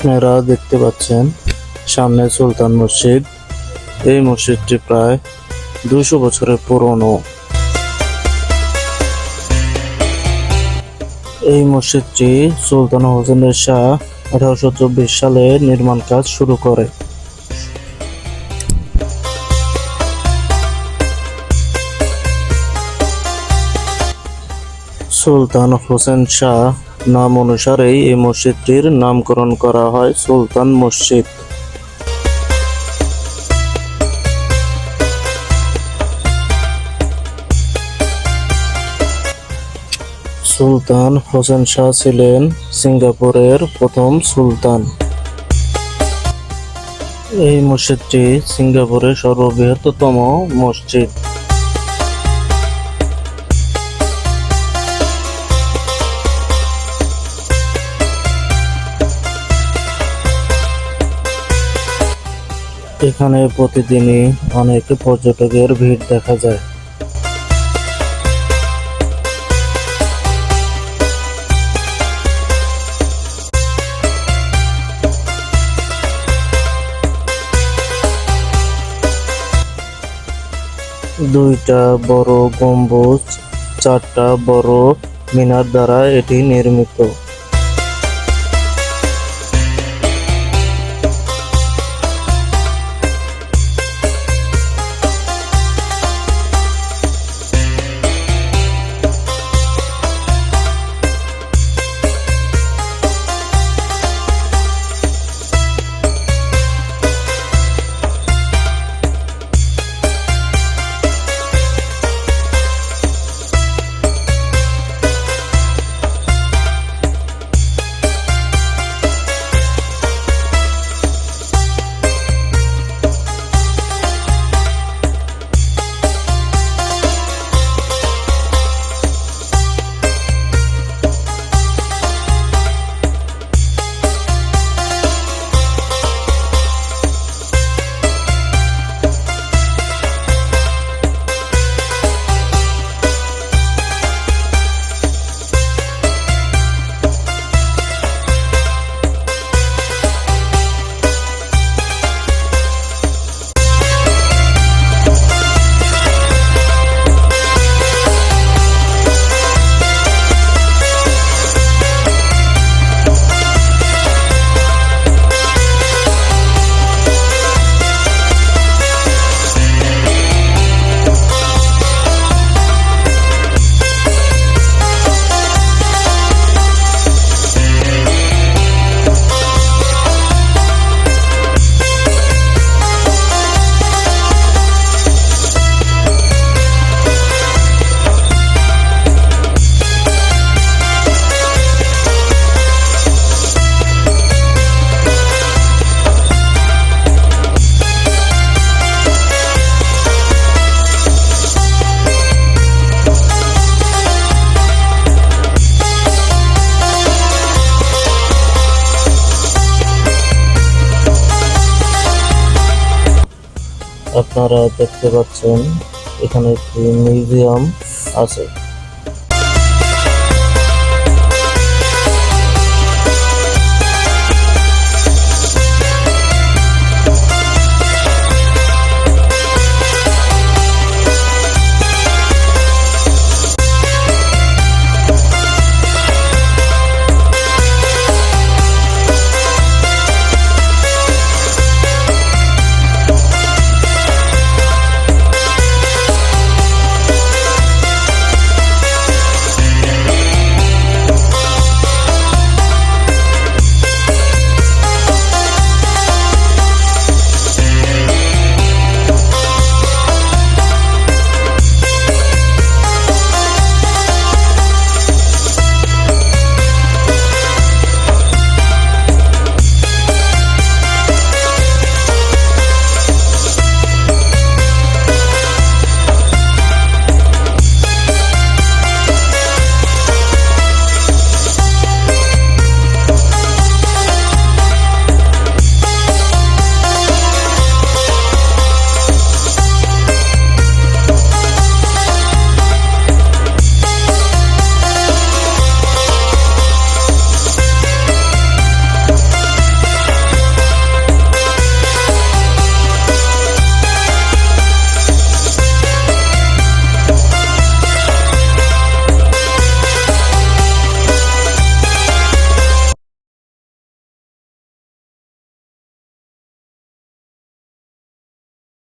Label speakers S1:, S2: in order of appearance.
S1: আপনারা দেখতে পাচ্ছেন সামনে সুলতান মসজিদ। এই মসজিদটি প্রায় দুশো বছরের পুরনো। এই মসজিদটি সুলতান হোসেনের শাহ আঠারোশো চব্বিশ সালে নির্মাণ কাজ শুরু করে। সুলতান হোসেন শাহ নাম অনুসারেই এই মসজিদটির নামকরণ করা হয় সুলতান মসজিদ। সুলতান হোসেন শাহ ছিলেন সিঙ্গাপুরের প্রথম সুলতান। এই মসজিদটি সিঙ্গাপুরের সর্ববৃহত্তম মসজিদ। এখানে প্রতিদিনই অনেক পর্যটকের ভিড় দেখা যায়। দুইটা বড় গম্বুজ, চারটা বড় মিনার দ্বারা এটি নির্মিত। আপনারা দেখতে পাচ্ছেন এখানে একটি মিউজিয়াম আছে।